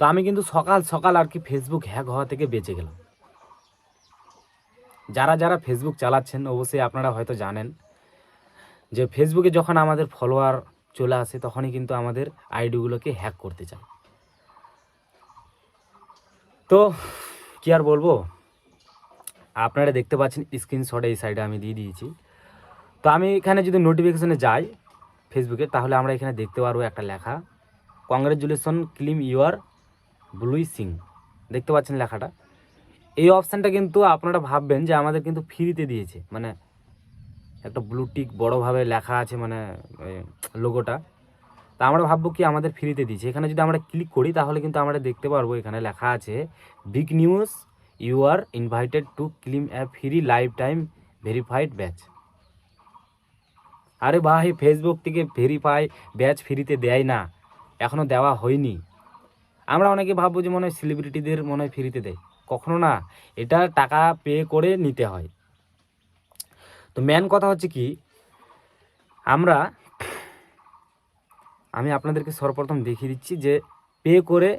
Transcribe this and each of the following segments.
তো আমি কিন্তু সকাল সকাল আর কি ফেসবুক হ্যাক হওয়া থেকে বেঁচে গেলাম। যারা যারা ফেসবুক চালাচ্ছেন, অবশ্যই আপনারা হয়তো জানেন যে ফেসবুকে যখন আমাদের ফলোয়ার চলে আসে, তখনই কিন্তু আমাদের আইডিগুলোকে হ্যাক করতে চায়। তো কি আর বলব? আপনারা দেখতে পাচ্ছেন স্ক্রিনশটে এই সাইডে আমি দিয়ে দিয়েছি। তো আমি এখানে যদি নোটিফিকেশনে যাই ফেসবুকে তাহলে আমরা এখানে দেখতে পারব একটা লেখা congratulation claim your blue Singh দেখতে পাচ্ছেন লেখাটা? এই অপশানটা কিন্তু আপনারা ভাববেন যে আমাদের কিন্তু ফ্রিতে দিয়েছে। মানে একটা ব্লু টিক বড়োভাবে লেখা আছে মানে লোগোটা তা আমরা ভাববো কি আমাদের ফ্রিতে দিয়েছে। এখানে যদি আমরা ক্লিক করি, তাহলে কিন্তু আমরা দেখতে পারব এখানে লেখা আছে big news you are invited to claim app free lifetime verified badge আরে ভাই ফেসবুক থেকে ভেরিফাই ব্যাচ ফ্রিতে দেয় না। এখনও দেওয়া হয়নি। আমরা অনেকে ভাববো যে মনে হয় সেলিব্রিটিদের মনে হয় ফ্রিতে দেয়। কখনো না। এটা টাকা পে করে নিতে হয়। তো মেন কথা হচ্ছে কি, আমরা, আমি আপনাদেরকে সর্বপ্রথম দেখিয়ে দিচ্ছি যে পে করে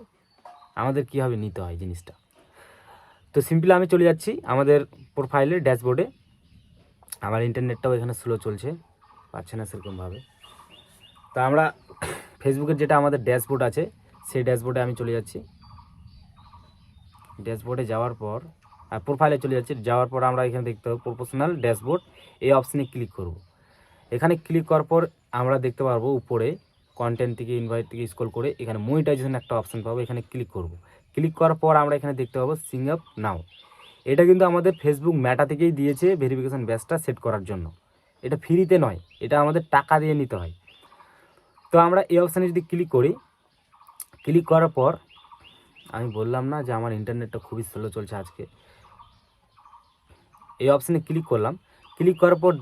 আমাদের কীভাবে নিতে হয় জিনিসটা। তো সিম্পলি আমি চলে যাচ্ছি আমাদের প্রোফাইলে ড্যাশবোর্ডে আমার ইন্টারনেটটাও এখানে স্লো চলছে। পাচ্ছে না সেরকমভাবে। তো আমরা ফেসবুকের যেটা আমাদের ড্যাশবোর্ড আছে সেই ড্যাশবোর্ডে আমি চলে যাচ্ছি। ড্যাশবোর্ডে যাওয়ার পর প্রোফাইলে চলে যাচ্ছি। যাওয়ার পর আমরা এখানে দেখতে পাবো প্রফেশনাল ড্যাশবোর্ড। এই অপশানে ক্লিক করব। এখানে ক্লিক করার পর আমরা দেখতে পারব উপরে কন্টেন্ট থেকে ইনভাইট থেকে স্ক্রল করে এখানে মনিটাইজেশন একটা অপশান পাবো। এখানে ক্লিক করব। ক্লিক করার পর আমরা এখানে দেখতে পাবো সিং আপ নাও এটা কিন্তু আমাদের ফেসবুক ম্যাটা থেকেই দিয়েছে ভেরিফিকেশান ব্যাচটা সেট করার জন্য। এটা ফ্রিতে নয়। এটা আমাদের টাকা দিয়ে নিতে হয়। তো আমরা এই অপশানে যদি ক্লিক করি ক্লিক করার পর আমি বললাম না যে আমার ইন্টারনেটটা খুবই স্লো চলছে আজকে। এই অপশানে ক্লিক করলাম। ক্লিক করার পর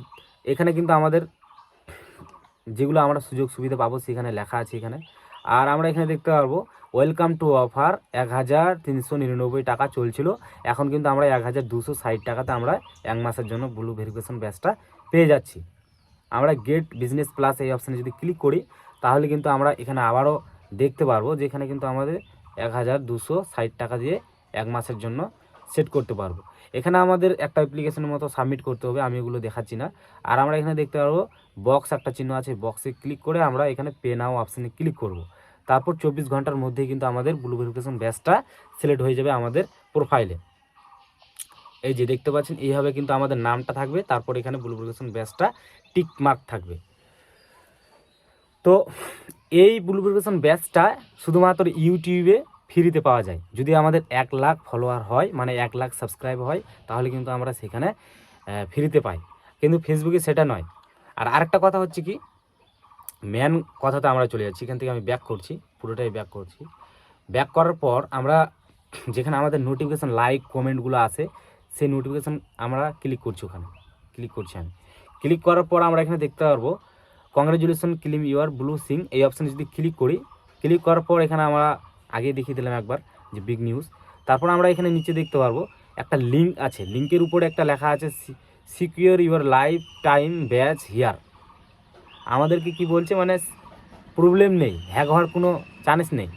এখানে কিন্তু আমাদের যেগুলো আমরা সুযোগ সুবিধা পাবো সেখানে লেখা আছে এখানে। আর আমরা এখানে দেখতে পারব ওয়েলকাম টু অফার এক হাজার তিনশো নিরানব্বই টাকা চলছিল। এখন কিন্তু আমরা এক হাজার দুশো ষাট টাকাতে আমরা এক মাসের জন্য ব্লু ভেরিফিকেশন ব্যাচটা পেয়ে যাচ্ছি। আমরা গেট বিজনেস প্লাস এই অপশানে যদি ক্লিক করি, তাহলে কিন্তু আমরা এখানে আবারও দেখতে পারব যে এখানে কিন্তু আমাদের এক হাজার দুশো ষাট টাকা দিয়ে এক মাসের জন্য সেট করতে পারব। এখানে আমাদের একটা অ্যাপ্লিকেশনের মতো সাবমিট করতে হবে, আমি ওগুলো দেখাচ্ছি না। আর আমরা এখানে দেখতে পারব বক্স একটা চিহ্ন আছে বক্সে ক্লিক করে আমরা এখানে পে নাও অপশানে ক্লিক করব। তারপর চব্বিশ ঘণ্টার মধ্যেই কিন্তু আমাদের ব্লু ভেরিফিকেশন ব্যাচটা সিলেক্ট হয়ে যাবে আমাদের প্রোফাইলে এই যে দেখতে পাচ্ছেন, এইভাবে কিন্তু আমাদের নামটা থাকবে, তারপর এখানে ব্লু ভেরিফিকেশন ব্যাচটা টিক মার্ক থাকবে। তো এই ব্লু ভেরিফিকেশন ব্যাচটা শুধুমাত্র ইউটিউবে ফ্রিতে পাওয়া যায়। যদি আমাদের এক লাখ ফলোয়ার হয় মানে এক লাখ সাবস্ক্রাইব হয়, তাহলে কিন্তু আমরা সেখানে ফ্রিতে পাই। কিন্তু ফেসবুকে সেটা নয়। আর আরেকটা কথা হচ্ছে কি মেন কথাতে আমরা চলে যাচ্ছি, এখান থেকে আমি ব্যাক করছি, পুরোটাই ব্যাক করছি। ব্যাক করার পর আমরা যেখানে আমাদের নোটিফিকেশান লাইক কমেন্টগুলো আসে সেই নোটিফিকেশান আমরা ক্লিক করছি ওখানে। ক্লিক করছি আমি। ক্লিক করার পর আমরা এখানে দেখতে পারব congratulation claim your blue Singh এই অপশানে যদি ক্লিক করি ক্লিক করার পর এখানে আমরা আগে দেখিয়ে দিলাম একবার যে বিগ নিউজ তারপর আমরা এখানে নিচে দেখতে পারব, একটা লিঙ্ক আছে। লিঙ্কের উপরে একটা লেখা আছে secure your lifetime badge here আমাদেরকে কি বলছে? মানে প্রবলেম নেই হ্যাক হওয়ার কোনো চান্স নেই।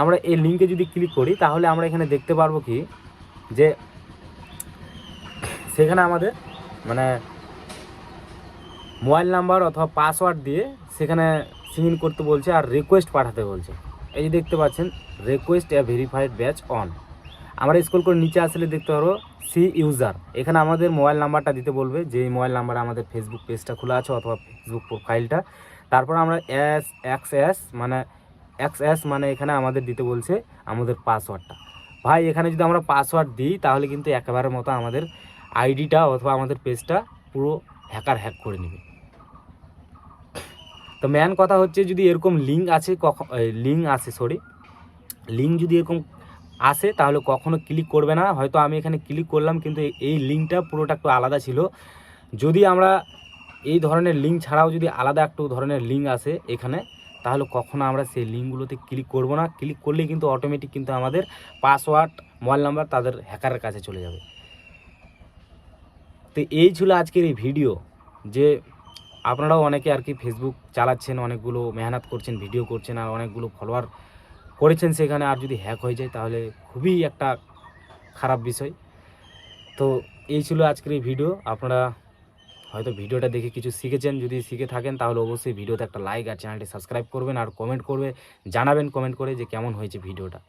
আমরা এই লিঙ্কে যদি ক্লিক করি, তাহলে আমরা এখানে দেখতে পারব কি যে সেখানে আমাদের মানে মোবাইল নাম্বার অথবা পাসওয়ার্ড দিয়ে সেখানে সিং ইন করতে বলছে আর রিকোয়েস্ট পাঠাতে বলছে। এই যে দেখতে পাচ্ছেন request a verified badge on আমরা স্কুল করে নিচে আসলে দেখতে পারব সি ইউজার এখানে আমাদের মোবাইল নাম্বারটা দিতে বলবে, যে মোবাইল নাম্বারে আমাদের ফেসবুক পেজটা খোলা আছে অথবা ফেসবুক প্রোফাইলটা তারপর আমরা এস এক্স এস মানে এক্স এস মানে এখানে আমাদের দিতে বলছে আমাদের পাসওয়ার্ডটা। ভাই, এখানে যদি আমরা পাসওয়ার্ড দিই, তাহলে কিন্তু একেবারে মতো আমাদের আইডিটা অথবা আমাদের পেজটা পুরো হ্যাকার হ্যাক করে নেবে। তো মেন কথা হচ্ছে যদি এরকম লিঙ্ক আছে কখন লিঙ্ক আসে সরি লিঙ্ক যদি এরকম আসে তাহলে কখনো ক্লিক করবে না। হয়তো আমি এখানে ক্লিক করলাম, কিন্তু এই- এই লিঙ্কটা পুরোটা একটু আলাদা ছিল। যদি আমরা এই ধরনের লিঙ্ক ছাড়াও যদি আলাদা একটু ধরনের লিঙ্ক আসে এখানে, তাহলে কখনো আমরা সেই লিঙ্কগুলোতে ক্লিক করব না। ক্লিক করলেই কিন্তু অটোমেটিক কিন্তু আমাদের পাসওয়ার্ড মোবাইল নাম্বার তাদের হ্যাকারের কাছে চলে যাবে। তো এই ছিল আজকের এই ভিডিও যে আপনারাও অনেকে আর কি ফেসবুক চালাচ্ছেন, অনেকগুলো মেহনত করছেন ভিডিও করছেন আর অনেকগুলো ফলোয়ার করেছেন সেখানে। আর যদি হ্যাক হয়ে যায় তাহলে খুবই একটা খারাপ বিষয়। তো এই ছিল আজকের এই ভিডিও আপনারা হয়তো ভিডিওটা দেখে কিছু শিখেছেন। যদি শিখে থাকেন তাহলে অবশ্যই ভিডিওতে একটা লাইক আর চ্যানেলটি সাবস্ক্রাইব করবেন আর কমেন্ট করবে, জানাবেন কমেন্ট করে যে কেমন হয়েছে ভিডিওটা